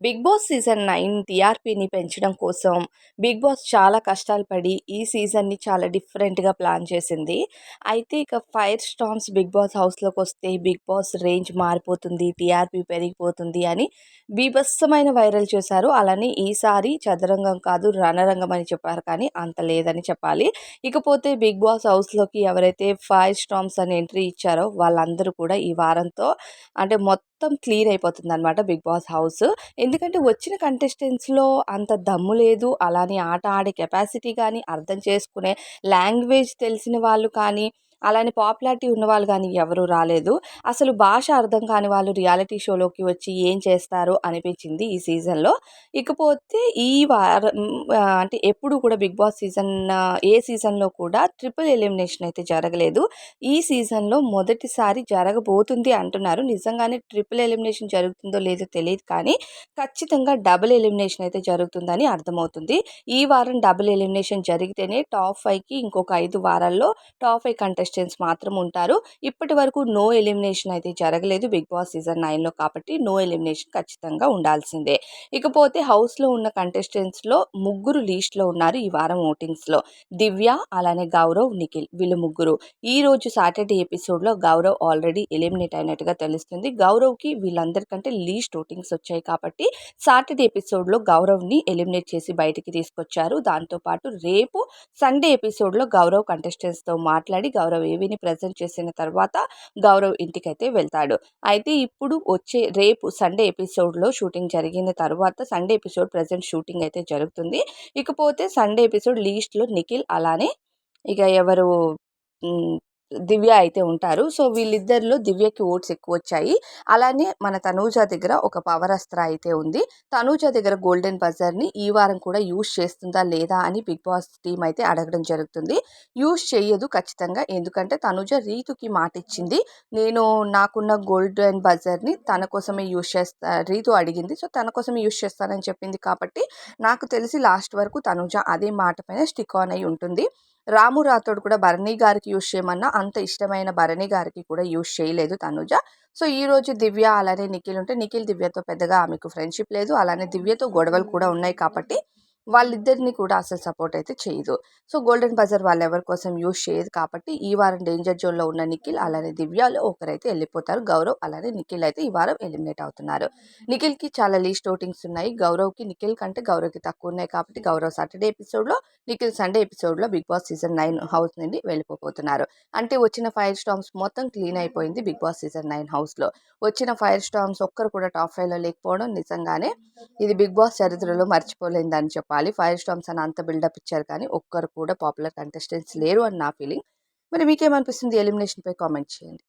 Big boss season nine టీఆర్పీని పెంచడం కోసం బిగ్ బాస్ చాలా కష్టాలు పడి ఈ సీజన్ని చాలా డిఫరెంట్గా ప్లాన్ చేసింది. అయితే ఇక ఫైర్ స్టామ్స్ బిగ్ బాస్ హౌస్లోకి వస్తే బిగ్ బాస్ రేంజ్ మారిపోతుంది టీఆర్పీ పెరిగిపోతుంది అని బీభత్సమైన వైరల్ చేశారు. అలానే ఈసారి చదరంగం కాదు రణరంగం అని చెప్పారు కానీ అంత లేదని చెప్పాలి. ఇకపోతే బిగ్ బాస్ హౌస్లోకి ఎవరైతే ఫైర్ స్టామ్స్ అని ఎంట్రీ ఇచ్చారో వాళ్ళందరూ కూడా ఈ వారంతో అంటే మొత్తం మొత్తం క్లీన్ అయిపోతుంది అనమాట బిగ్ బాస్ హౌస్. ఎందుకంటే వచ్చిన కంటెస్టెంట్స్లో అంత దమ్ము లేదు. అలానే ఆట ఆడే కెపాసిటీ కానీ అర్థం చేసుకునే లాంగ్వేజ్ తెలిసిన వాళ్ళు కానీ అలానే పాపులారిటీ ఉన్నవాళ్ళు కానీ ఎవరూ రాలేదు. అసలు భాష అర్థం కాని వాళ్ళు రియాలిటీ షోలోకి వచ్చి ఏం చేస్తారు అనిపించింది ఈ సీజన్లో. ఇకపోతే ఈ వారం అంటే ఎప్పుడు కూడా బిగ్ బాస్ సీజన్ ఏ సీజన్లో కూడా ట్రిపుల్ ఎలిమినేషన్ అయితే జరగలేదు. ఈ సీజన్లో మొదటిసారి జరగబోతుంది అంటున్నారు. నిజంగానే ట్రిపుల్ ఎలిమినేషన్ జరుగుతుందో లేదో తెలియదు కానీ ఖచ్చితంగా డబుల్ ఎలిమినేషన్ అయితే జరుగుతుందని అర్థమవుతుంది. ఈ వారం డబుల్ ఎలిమినేషన్ జరిగితేనే టాప్ ఫైవ్కి ఇంకొక ఐదు వారాల్లో టాప్ ఫైవ్ కంటెస్ట్ కంటెస్టెంట్స్ మాత్రం ఉంటారు. ఇప్పటి వరకు నో ఎలిమినేషన్ అయితే జరగలేదు. బిగ్ బాస్ సీజన్ నైన్లో కాబట్టి నో ఎలిమినేషన్ ఖచ్చితంగా ఉండాల్సిందే. ఇకపోతే హౌస్లో ఉన్న కంటెస్టెంట్స్లో ముగ్గురు లీస్ట్లో ఉన్నారు ఈ వారం ఓటింగ్స్లో దివ్య అలానే గౌరవ్ నిఖిల్ వీళ్ళు ముగ్గురు. ఈ రోజు సాటర్డే ఎపిసోడ్లో గౌరవ్ ఆల్రెడీ ఎలిమినేట్ అయినట్టుగా తెలుస్తుంది. గౌరవ్కి వీళ్ళందరికంటే లీస్ట్ ఓటింగ్స్ వచ్చాయి కాబట్టి సాటర్డే ఎపిసోడ్లో గౌరవ్ని ఎలిమినేట్ చేసి బయటికి తీసుకొచ్చారు. దాంతోపాటు రేపు సండే ఎపిసోడ్లో గౌరవ్ కంటెస్టెంట్స్తో మాట్లాడి గౌరవ్ ఏవిని ప్రజెంట్ చేసిన తర్వాత గౌరవ్ ఇంటికైతే వెళ్తాడు. అయితే ఇప్పుడు వచ్చే రేపు సండే ఎపిసోడ్లో షూటింగ్ జరిగిన తర్వాత సండే ఎపిసోడ్ ప్రజెంట్ షూటింగ్ అయితే జరుగుతుంది. ఇకపోతే సండే ఎపిసోడ్ లీస్ట్లో నిఖిల్ అలానే ఇక ఎవరు దివ్య అయితే ఉంటారు. సో వీళ్ళిద్దరిలో దివ్యకి ఓట్స్ ఎక్కువ వచ్చాయి అలానే మన తనూజ దగ్గర ఒక పవర్ అస్త్ర అయితే ఉంది. తనూజ దగ్గర గోల్డెన్ బజర్ని ఈ వారం కూడా యూజ్ చేస్తుందా లేదా అని బిగ్ బాస్ టీం అయితే అడగడం జరుగుతుంది. యూజ్ చేయదు ఖచ్చితంగా. ఎందుకంటే తనూజ రీతుకి మాట ఇచ్చింది నేను నాకున్న గోల్డెన్ బజర్ని తన కోసమే యూజ్ చేస్తా రీతు అడిగింది. సో తన కోసమే యూజ్ చేస్తానని చెప్పింది కాబట్టి నాకు తెలిసి లాస్ట్ వరకు తనూజ అదే మాట పైన స్టిక్ ఆన్ అయి ఉంటుంది. రాము రాథోడ్ కూడా భరణి గారికి యూజ్ చేయమన్నా అంత ఇష్టమైన భరణి గారికి కూడా యూజ్ చేయలేదు తనుజ. సో ఈ రోజు దివ్య అలానే నిఖిల్ ఉంటే నిఖిల్ దివ్యతో పెద్దగా ఆమెకు ఫ్రెండ్షిప్ లేదు. అలానే దివ్యతో గొడవలు కూడా ఉన్నాయి కాబట్టి వాళ్ళిద్దరిని కూడా అసలు సపోర్ట్ అయితే చేయదు. సో గోల్డెన్ బజర్ వాళ్ళు ఎవరి కోసం యూజ్ చేయదు కాబట్టి ఈ వారం డేంజర్ జోన్లో ఉన్న నిఖిల్ అలానే దివ్యాలు ఒకరైతే వెళ్ళిపోతారు. గౌరవ్ అలానే నిఖిల్ అయితే ఈ వారం ఎలిమినేట్ అవుతున్నారు. నిఖిల్కి చాలా లీస్ట్ ఓటింగ్స్ ఉన్నాయి. గౌరవ్కి నిఖిల్ కంటే గౌరవ్కి తక్కువ ఉన్నాయి కాబట్టి గౌరవ్ సాటర్డే ఎపిసోడ్లో నిఖిల్ సండే ఎపిసోడ్లో Bigg Boss season nine house నుండి వెళ్ళిపోతున్నారు అంటే వచ్చిన ఫైర్ స్టామ్స్ మొత్తం క్లీన్ అయిపోయింది బిగ్ బాస్ సీజన్ నైన్ హౌస్లో. వచ్చిన ఫైర్ స్టామ్స్ ఒక్కరు కూడా టాప్ ఫైవ్లో లేకపోవడం నిజంగానే ఇది బిగ్ బాస్ చరిత్రలో మర్చిపోలేదని చెప్పాలి. చెప్పాలి. ఫైర్ స్టామ్స్ అని అంత బిల్డప్ ఇచ్చారు కానీ ఒక్కరు కూడా పాపులర్ కంటెస్టెంట్స్ లేరు అని నా ఫీలింగ్. మరి మీకేమనిపిస్తుంది? ఎలిమినేషన్పై కామెంట్ చేయండి.